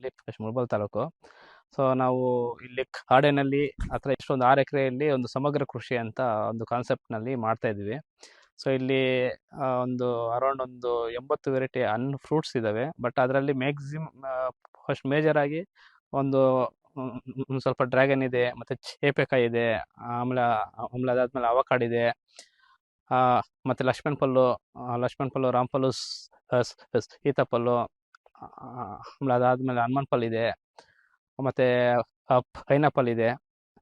ಅಲ್ಲಿ ಮುಳಬಾಲ್ ತಾಲೂಕು. ಸೊ ನಾವು ಇಲ್ಲಿ ಕಾಡಿನಲ್ಲಿ ಅಥವಾ ಇಷ್ಟೊಂದು ಆರು ಎಕರೆಯಲ್ಲಿ ಒಂದು ಸಮಗ್ರ ಕೃಷಿ ಅಂತ ಒಂದು ಕಾನ್ಸೆಪ್ಟ್ನಲ್ಲಿ ಮಾಡ್ತಾ ಇದ್ವಿ ಸೊ ಇಲ್ಲಿ ಒಂದು ಅರೌಂಡ್ ಒಂದು ಎಂಬತ್ತು ವೆರೈಟಿ ಅನ್ ಫ್ರೂಟ್ಸ್ ಇದ್ದಾವೆ ಬಟ್ ಅದರಲ್ಲಿ ಮ್ಯಾಕ್ಸಿಮ್ ಫಸ್ಟ್ ಮೇಜರ್ ಆಗಿ ಒಂದು ಸ್ವಲ್ಪ ಡ್ರ್ಯಾಗನ್ ಇದೆ ಮತ್ತು ಚೇಪೆಕಾಯಿ ಇದೆ ಆಮೇಲೆ ಆಮೇಲೆ ಅದಾದ್ಮೇಲೆ ಅವಕಾಡ್ ಇದೆ ಮತ್ತೆ ಲಕ್ಷ್ಮಣ್ ಪಲ್ಲು ಲಕ್ಷ್ಮಣ್ ಪಲ್ಲು ರಾಮ್ ಪಲ್ಲು ಸೀತಾ ಸ್- ಸೀತಾಫಲ್ಲು ಆ, ಆಮೇಲೆ ಅದಾದ್ಮೇಲೆ ಹನುಮಾನ್ ಇದೆ ಮತ್ತೆ ಪೈನಾಪಲ್ ಇದೆ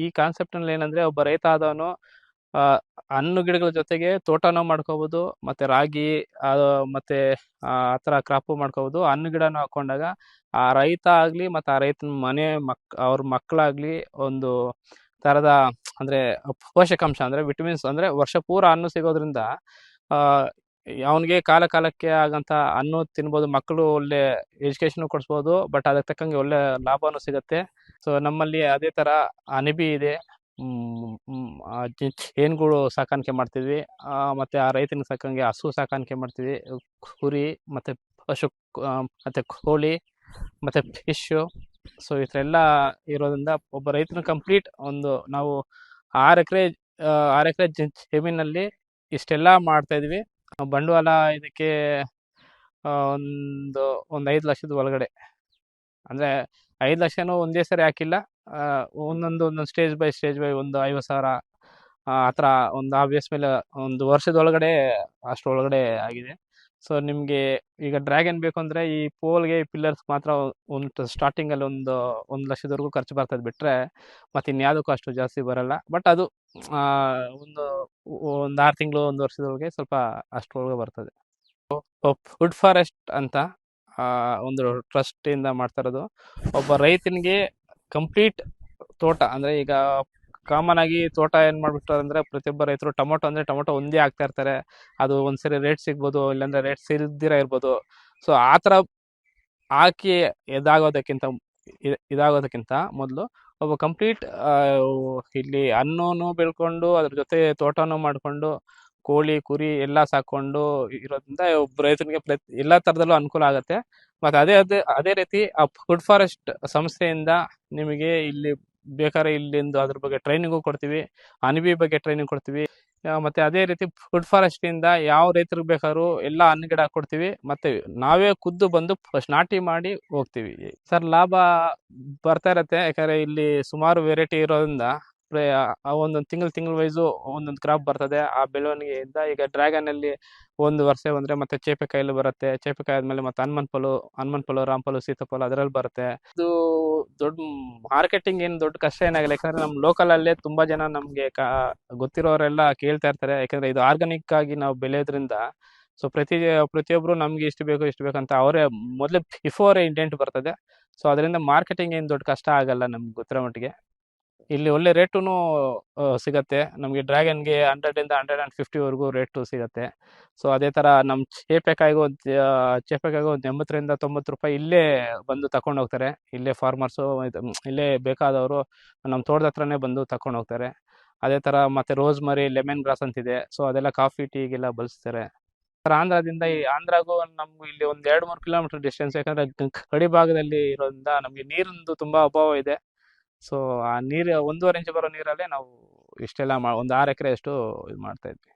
ಈ ಕಾನ್ಸೆಪ್ಟ್ನಲ್ಲಿ ಏನಂದ್ರೆ ಒಬ್ಬ ರೈತ ಆದವನು ಹಣ್ಣು ಗಿಡಗಳ ಜೊತೆಗೆ ತೋಟನೂ ಮಾಡ್ಕೋಬಹುದು ಮತ್ತೆ ರಾಗಿ ಮತ್ತೆ, ಆ ತರ ಕ್ರಾಪು ಮಾಡ್ಕೋಬಹುದು ಹಣ್ಣು ಗಿಡನೂ ಹಾಕೊಂಡಾಗ ಆ ರೈತ ಆಗ್ಲಿ ಮತ್ತೆ ಆ ರೈತನ ಮನೆ ಮಕ್, ಅವ್ರ ಮಕ್ಕಳಾಗ್ಲಿ ಒಂದು ತರದ ಅಂದ್ರೆ ಪೋಷಕಾಂಶ ಅಂದ್ರೆ ವಿಟಮಿನ್ಸ್ ಅಂದ್ರೆ ವರ್ಷ ಪೂರ ಹಣ್ಣು ಸಿಗೋದ್ರಿಂದ ಅವನಿಗೆ ಕಾಲ ಕಾಲಕ್ಕೆ ಆಗಂತ ಹಣ್ಣು ತಿನ್ಬೋದು ಮಕ್ಕಳು ಒಳ್ಳೆ ಎಜುಕೇಶನ್ ಕೊಡಿಸ್ಬೋದು ಬಟ್ ಅದಕ್ಕೆ ತಕ್ಕಂಗೆ ಒಳ್ಳೆ ಲಾಭನೂ ಸಿಗುತ್ತೆ. ಸೊ ನಮ್ಮಲ್ಲಿ ಅದೇ ಥರ ಅನಿಬಿ ಇದೆ. ಏನುಗಳು ಸಾಕಾಣಿಕೆ ಮಾಡ್ತೀವಿ ಮತ್ತು ಆ ರೈತನಿಗೆ ಸಾಕಂಗೆ ಹಸು ಸಾಕಾಣಿಕೆ ಮಾಡ್ತೀವಿ ಕುರಿ ಮತ್ತು ಪಶು ಮತ್ತು ಕೋಳಿ ಮತ್ತು ಫಿಶು ಸೊ ಈ ಥರ ಎಲ್ಲ ಇರೋದ್ರಿಂದ ಒಬ್ಬ ರೈತನ ಕಂಪ್ಲೀಟ್ ಒಂದು ನಾವು ಆರು ಎಕರೆ ಆರು ಎಕರೆ ಜಮೀನಲ್ಲಿ ಇಷ್ಟೆಲ್ಲ ಮಾಡ್ತಾ ಇದ್ವಿ. ಆ, ಬಂಡವಾಳ ಇದಕ್ಕೆ ಒಂದು ಒಂದು ಐದು ಲಕ್ಷದ ಒಳಗಡೆ. ಅಂದ್ರೆ ಐದು ಲಕ್ಷನೂ ಒಂದೇ ಸರಿ ಹಾಕಿಲ್ಲ. ಒಂದೊಂದು ಒಂದೊಂದು ಸ್ಟೇಜ್ ಬೈ ಸ್ಟೇಜ್ ಬೈ ಒಂದು ಐವತ್ತು ಸಾವಿರ, ಆ ಥರ ಒಂದು ಆ ಮೇಲೆ ಒಂದು ವರ್ಷದೊಳಗಡೆ ಅಷ್ಟರೊಳಗಡೆ ಆಗಿದೆ. ಸೊ ನಿಮಗೆ ಈಗ ಡ್ರ್ಯಾಗನ್ ಬೇಕು ಅಂದರೆ ಈ ಪೋಲ್ಗೆ ಪಿಲ್ಲರ್ಸ್ ಮಾತ್ರ ಒಂದು ಸ್ಟಾರ್ಟಿಂಗಲ್ಲಿ ಒಂದು ಒಂದು ಲಕ್ಷದವರೆಗೂ ಖರ್ಚು ಬರ್ತದೆ ಬಿಟ್ಟರೆ ಮತ್ತು ಇನ್ಯಾವುದಕ್ಕೂ ಅಷ್ಟು ಜಾಸ್ತಿ ಬರಲ್ಲ. ಬಟ್ ಅದು ಒಂದು ಒಂದು ಆರು ತಿಂಗಳು, ಒಂದು ವರ್ಷದೊಳಗೆ ಸ್ವಲ್ಪ ಅಷ್ಟರೊಳಗೆ ಬರ್ತದೆ. ಫುಡ್ ಫಾರೆಸ್ಟ್ ಅಂತ ಒಂದು ಟ್ರಸ್ಟಿಂದ ಮಾಡ್ತಾ ಇರೋದು. ಒಬ್ಬ ರೈತನಿಗೆ ಕಂಪ್ಲೀಟ್ ತೋಟ ಅಂದರೆ ಈಗ ಕಾಮನ್ ಆಗಿ ತೋಟ ಏನು ಮಾಡ್ಬಿಡ್ತಾರೆ ಅಂದ್ರೆ ಪ್ರತಿಯೊಬ್ಬ ರೈತರು ಟೊಮೊಟೊ ಅಂದ್ರೆ ಟೊಮೊಟೊ ಒಂದೇ ಹಾಕ್ತಾ ಇರ್ತಾರೆ. ಅದು ಒಂದ್ಸರಿ ರೇಟ್ ಸಿಗ್ಬೋದು, ಇಲ್ಲಾಂದ್ರೆ ರೇಟ್ ಸಿಲ್ದಿರ ಇರ್ಬೋದು. ಸೊ ಆ ಥರ ಹಾಕಿ ಇದಾಗೋದಕ್ಕಿಂತ ಇದ್- ಇದಾಗೋದಕ್ಕಿಂತ ಮೊದಲು ಒಬ್ಬ ಕಂಪ್ಲೀಟ್ ಇಲ್ಲಿ ಹಣ್ಣು ಬೆಳ್ಕೊಂಡು, ಅದ್ರ ಜೊತೆ ತೋಟನು ಮಾಡ್ಕೊಂಡು, ಕೋಳಿ, ಕುರಿ ಎಲ್ಲ ಸಾಕೊಂಡು ಇರೋದ್ರಿಂದ ಒಬ್ಬ ರೈತನಿಗೆ ಪ್ರತಿ, ಎಲ್ಲ ಥರದಲ್ಲೂ ಅನುಕೂಲ ಆಗುತ್ತೆ. ಮತ್ತೆ ಅದೇ ಅದೇ ಅದೇ ರೀತಿ ಆ ಫುಡ್ ಫಾರೆಸ್ಟ್ ಸಂಸ್ಥೆಯಿಂದ ನಿಮಗೆ ಇಲ್ಲಿ ಬೇಕಾದ್ರೆ ಇಲ್ಲಿಂದ ಅದ್ರ ಬಗ್ಗೆ ಟ್ರೈನಿಂಗು ಕೊಡ್ತೀವಿ, ಅನಿವಿ ಬಗ್ಗೆ ಟ್ರೈನಿಂಗ್ ಕೊಡ್ತೀವಿ. ಮತ್ತೆ ಅದೇ ರೀತಿ ಫುಡ್ ಫಾರೆಸ್ಟ್ ಇಂದ ಯಾವ ರೈತರಿಗೆ ಬೇಕಾದ್ರೂ ಎಲ್ಲ ಹಣ್ಣು ಗಿಡ ಕೊಡ್ತೀವಿ, ಮತ್ತೆ ನಾವೇ ಖುದ್ದು ಬಂದು ನಾಟಿ ಮಾಡಿ ಹೋಗ್ತೀವಿ. ಸರ್, ಲಾಭ ಬರ್ತಾ ಇರತ್ತೆ, ಯಾಕಂದ್ರೆ ಇಲ್ಲಿ ಸುಮಾರು ವೆರೈಟಿ ಇರೋದ್ರಿಂದ ಆ ಒಂದೊಂದು ತಿಂಗಳು ತಿಂಗಳು ವೈಸು ಒಂದೊಂದು ಕ್ರಾಪ್ ಬರ್ತದೆ. ಆ ಬೆಳವಣಿಗೆಯಿಂದ ಈಗ ಡ್ರ್ಯಾಗನ್ ಅಲ್ಲಿ ಒಂದು ವರ್ಷ ಬಂದ್ರೆ ಮತ್ತೆ ಚೇಪೆಕಾಯಲ್ಲಿ ಬರುತ್ತೆ. ಚೇಪೆಕಾಯಿ ಆದಮೇಲೆ ಮತ್ತೆ ಹನುಮನ್ ಪಲು ಹನುಮನ್ ಪಲು ರಾಮ್ಪಲು ಸೀತಾಫಲ ಅದರಲ್ಲಿ ಬರುತ್ತೆ. ಇದು ದೊಡ್ಡ ಮಾರ್ಕೆಟಿಂಗ್ ಏನು ದೊಡ್ಡ ಕಷ್ಟ ಏನಾಗಲ್ಲ ಯಾಕಂದ್ರೆ ನಮ್ಮ ಲೋಕಲ್ ಅಲ್ಲೇ ತುಂಬಾ ಜನ ನಮಗೆ ಕಾ, ಗೊತ್ತಿರೋರೆಲ್ಲ ಕೇಳ್ತಾ ಇರ್ತಾರೆ. ಯಾಕಂದ್ರೆ ಇದು ಆರ್ಗಾನಿಕ್ ಆಗಿ ನಾವು ಬೆಳೆಯೋದ್ರಿಂದ ಸೊ ಪ್ರತಿ, ಪ್ರತಿಯೊಬ್ರು ನಮಗೆ ಇಷ್ಟು ಬೇಕು ಇಷ್ಟು ಬೇಕಂತ ಅವರೇ ಮೊದಲೇ ಬಿಫೋರ್ ಇಂಟೆಂಟ್ ಬರ್ತದೆ. ಸೊ ಅದರಿಂದ ಮಾರ್ಕೆಟಿಂಗ್ ಏನು ದೊಡ್ಡ ಕಷ್ಟ ಆಗಲ್ಲ ನಮ್ಗೆ ಗೊತ್ತಿರೋ ಮಟ್ಟಿಗೆ. ಇಲ್ಲಿ ಒಳ್ಳೆ ರೇಟೂ ಸಿಗುತ್ತೆ. ನಮಗೆ ಡ್ರ್ಯಾಗನ್ಗೆ ಹಂಡ್ರೆಡಿಂದ ಹಂಡ್ರೆಡ್ ಆ್ಯಂಡ್ ಫಿಫ್ಟಿವರೆಗೂ ರೇಟು ಸಿಗುತ್ತೆ. ಸೊ ಅದೇ ಥರ ನಮ್ಮ ಚೇಪೆಕಾಯಿಗೂ ಒಂದು ಚೇಪೆಕಾಯಿಗೂ ಒಂದು ಎಂಬತ್ತರಿಂದ ತೊಂಬತ್ತು ರೂಪಾಯಿ ಇಲ್ಲೇ ಬಂದು ತಗೊಂಡು ಹೋಗ್ತಾರೆ ಇಲ್ಲೇ ಫಾರ್ಮರ್ಸು ಇಲ್ಲೇ ಬೇಕಾದವರು ನಮ್ಮ ತೋಟದ ಹತ್ರನೇ ಬಂದು ತಗೊಂಡು ಹೋಗ್ತಾರೆ ಅದೇ ಥರ ಮತ್ತೆ ರೋಸ್ ಮರಿ ಲೆಮನ್ ಗ್ರಾಸ್ ಅಂತಿದೆ. ಸೊ ಅದೆಲ್ಲ ಕಾಫಿ ಟೀಗೆಲ್ಲ ಬಳಸ್ತಾರೆ. ಸರ್, ಆಂಧ್ರದಿಂದ ಈ, ಆಂಧ್ರಗೂ ನಮ್ಗೆ ಇಲ್ಲಿ ಒಂದು ಎರಡು ಮೂರು ಕಿಲೋಮೀಟರ್ ಡಿಸ್ಟೆನ್ಸ್ ಯಾಕಂದ್ರೆ ಕಡಿ ಭಾಗದಲ್ಲಿ ಇರೋದ್ರಿಂದ ನಮಗೆ ನೀರಿಂದು ತುಂಬಾ ಅಭಾವ ಇದೆ. ಸೊ ಆ ನೀರು ಒಂದೂವರೆ ಇಂಚು ಬರೋ ನೀರಲ್ಲೇ ನಾವು ಇಷ್ಟೆಲ್ಲ ಮಾ, ಒಂದು ಆರು ಎಕರೆ ಅಷ್ಟು ಇದು ಮಾಡ್ತಾ ಇದ್ವಿ.